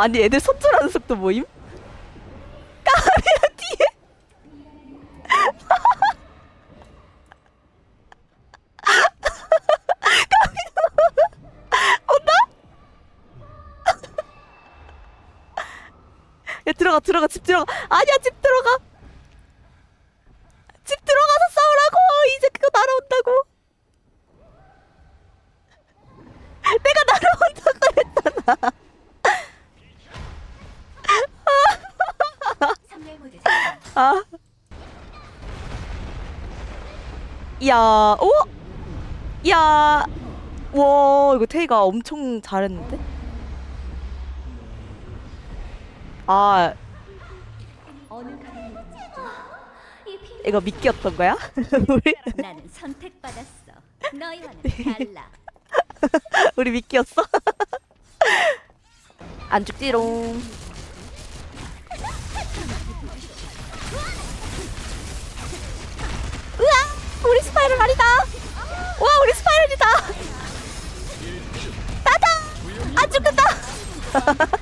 아니 애들 손절하는 속도 뭐임? 까비야 뒤에? 들어가 들어가 집 들어가. 아니야 집 들어가. 집 들어가서 싸우라고. 이제 그거 날아온다고. 내가 날아온다고 했잖아 아. 야, 오? 야, 와, 이거 테이가 엄청 잘했는데? 아, 이거 미끼였던 거야? 우리, 나는 선택받았어. 너희와는 네. 달라. 우리 미끼였어? 안 죽지롱. 우리 스파이럴 아니다! 와, 우리 스파이럴이다! 따다! 안 죽는다!